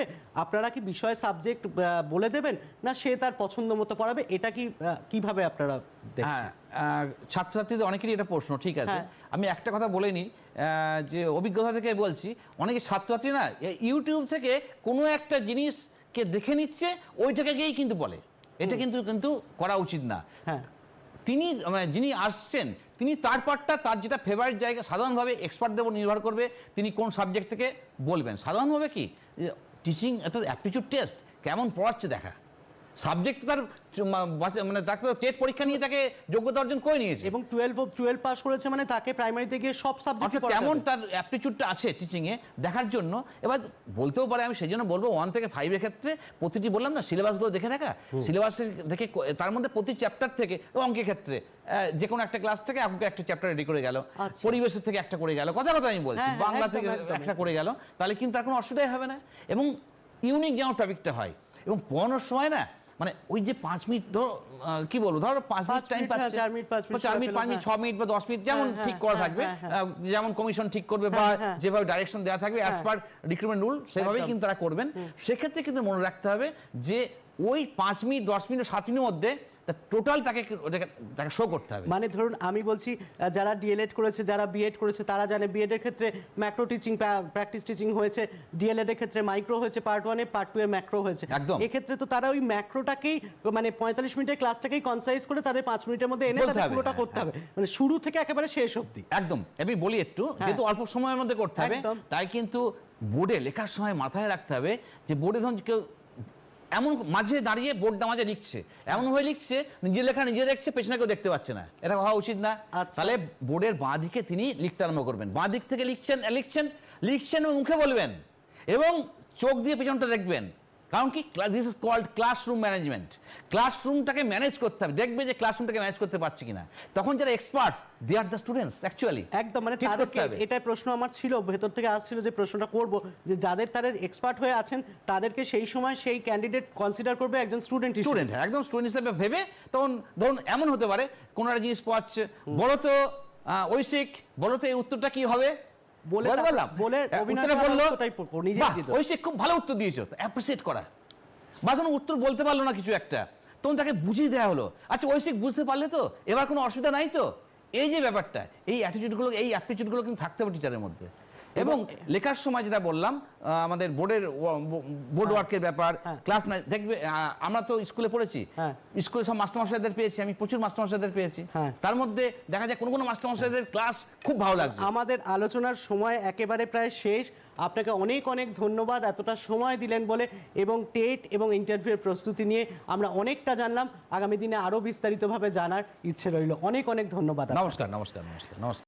হবে? আপনারা কি বিষয় সাবজেক্ট বলে দেবেন? না সে তার পছন্দ মতো পড়াবে এটা কি কীভাবে আপনারা দেখছেন? হ্যাঁ ছাত্রছাত্রীদের অনেকেরই এটা প্রশ্ন ঠিক আছে? হ্যাঁ। আমি একটা কথা বলে নিই যে অভিজ্ঞতা থেকে বলছি অনেকে ছাত্রছাত্রী না ইউটিউব থেকে কোনো একটা জিনিসকে দেখে নিচ্ছে ওইটাকে গিয়েই কিন্তু বলে। এটা কিন্তু কিন্তু করা উচিত না। হ্যাঁ। তিনি মানে যিনি আসছেন তিনি তার পার্টটা তার যেটা ফেভারিট জায়গা সাধারণভাবে এক্সপার্টদের উপর নির্ভর করবে তিনি কোন সাবজেক্ট থেকে বলবেন। সাধারণভাবে কি? টিচিং একটা অ্যাপটিচিউড টেস্ট কেমন পড়াচ্ছে দেখা। সাবজেক্ট তার মানে তাকে টেস্ট পরীক্ষা নিয়ে তাকে যোগ্যতা অর্জন করে নিয়েছে। এবং টুয়েলভ টুয়েলভ পাস করেছে মানে তাকে প্রাইমারিতে গিয়ে সব সাবজেক্ট কেমন তার অ্যাপটিচিউডটা আছে টিচিংয়ে দেখার জন্য। এবার বলতেও পারে আমি সেই জন্য বলব ওয়ান থেকে ফাইভের ক্ষেত্রে প্রতিটি বললাম না সিলেবাসগুলো দেখে দেখা। সিলেবাসের দেখে তার মধ্যে প্রতি চ্যাপ্টার থেকে অঙ্কের ক্ষেত্রে যে কোনো একটা ক্লাস থেকে আমাকে একটা চ্যাপ্টার রেডি করে গেল। আচ্ছা। পরিবেশের থেকে একটা করে গেল। কথা কথা আমি বলছি। হ্যাঁ, হ্যাঁ, বাংলা থেকে একটা করে গেল তাহলে কিন্তু তার কোনো অসুবিধাই হবে না। এবং ইউনিক যেন টপিকটা হয়। এবং পড়ানোর সময় না মানে ওই যে পাঁচ মিনিট ধরো কি বলব ধরো পাঁচ মিনিট টাইম হ্যাঁ, পাচ্ছে চার মিনিট, পাঁচ মিনিট চার মিনিট পাঁচ মিনিট ছ হ্যাঁ। মিনিট বা দশ মিনিট যেমন হ্যাঁ, ঠিক হ্যাঁ, করা হ্যাঁ, থাকবে হ্যাঁ, হ্যাঁ। যেমন কমিশন ঠিক করবে বা হ্যাঁ, হ্যাঁ। যেভাবে ডাইরেকশন দেওয়া থাকবে অ্যাজ হ্যাঁ। পার রিক্রুটমেন্ট রুল সেভাবেই কিন্তু তারা করবেন সেক্ষেত্রে কিন্তু মনে রাখতে হবে যে ওই পাঁচ মিনিট দশ মিনিট সাত মিনিটের মধ্যে টোটাল তাকে তাকে শো করতে হবে মানে ধরুন আমি বলছি যারা ডিএলএড করেছে যারা বিএড করেছে তারা জানে বিএড এর ক্ষেত্রে ম্যাক্রো টিচিং প্র্যাকটিস টিচিং হয়েছে ডিএলএড এর ক্ষেত্রে মাইক্রো হয়েছে পার্ট ওয়ানে পার্ট টু এ ম্যাক্রো হয়েছে একদম। এক্ষেত্রে তো তারা ওই ম্যাক্রোটাকেই মানে পঁয়তাল্লিশ মিনিটের ক্লাসটাকেই কনসাইজ করে তাদের পাঁচ মিনিটের মধ্যে এনে তাদের পুরোটা হ্যাঁ, করতে হবে মানে শুরু থেকে একেবারে শেষ অবধি একদম আমি বলি একটু হ্যাঁ। যেহেতু অল্প সময়ের মধ্যে করতে হবে। তাই কিন্তু বোর্ডে লেখার সময় মাথায় রাখতে হবে যে বোর্ডে ধরুন কেউ এমন মাঝে দাঁড়িয়ে বোর্ডটা মাঝে লিখছে। এমন ভাবে লিখছে নিজের লেখা নিজে দেখছে পেছনে কেউ দেখতে পাচ্ছে না। এটা হওয়া উচিত না। আচ্ছা। তাহলে বোর্ডের বাঁ দিকে তিনি লিখতে আরম্ভ করবেন। বাঁ দিক থেকে লিখছেন লিখছেন লিখছেন মুখে বলবেন। এবং চোখ দিয়ে পেছনটা দেখবেন। কারণ কি? This is called classroom management ক্লাসরুমটাকে manage করতে হবে। দেখবে যে ক্লাসরুমটাকে ম্যানেজ করতে পারছে কিনা। তখন যারা experts they are the students actually একদম মানে। এটাই প্রশ্ন আমার ছিল। ভেতর থেকে আসছিল যে প্রশ্নটা করব যে যাদের তাদের এক্সপার্ট হয়ে আছেন তাদেরকে সেই সময় সেই ক্যান্ডিডেট কনসিডার করবে একজন স্টুডেন্ট স্টুডেন্ট একদম স্টুডেন্ট হিসেবে ভেবে তখন ধরুন এমন হতে পারে কোনো একটা জিনিস পাচ্ছে বলো তো ঐশিক বলো তো এই উত্তরটা কি হবে? বলে বলে অভিনয় বলল খুব ভালো উত্তর দিয়েছ অ্যাপ্রিসিয়েট করা। বা উত্তর বলতে পারল না কিছু একটা। তখন তাকে বুঝিয়ে দেওয়া হলো। আচ্ছা ঐশিক বুঝতে পারলে তো? এবার কোনো অসুবিধা নাই তো? এই যে ব্যাপারটা এই অ্যাটিটিউডগুলো এই কিন্তু থাকতে হবে টিচারের মধ্যে। এবং লেখার সময় যেটা বললাম আমাদের বোর্ডের বোর্ড ওয়ার্কের ব্যাপার হ্যাঁ। ক্লাস না দেখবে আমরা তো স্কুলে পড়েছি। হ্যাঁ। স্কুলে সব মাস্টারমশাইদের পেয়েছি আমি প্রচুর মাস্টারমশাইদের পেয়েছি। হ্যাঁ। তার মধ্যে দেখা যায় কোনো কোনো মাস্টারমশাইদের ক্লাস খুব ভালো লাগছে। আমাদের আলোচনার সময় একেবারে প্রায় শেষ। আপনাকে অনেক অনেক ধন্যবাদ এতটা সময় দিলেন বলে এবং টেট এবং ইন্টারভিউয়ের প্রস্তুতি নিয়ে আমরা অনেকটা জানলাম। আগামী দিনে আরও বিস্তারিতভাবে জানার ইচ্ছে রইল। অনেক অনেক ধন্যবাদ নমস্কার নমস্কার নমস্কার নমস্কার।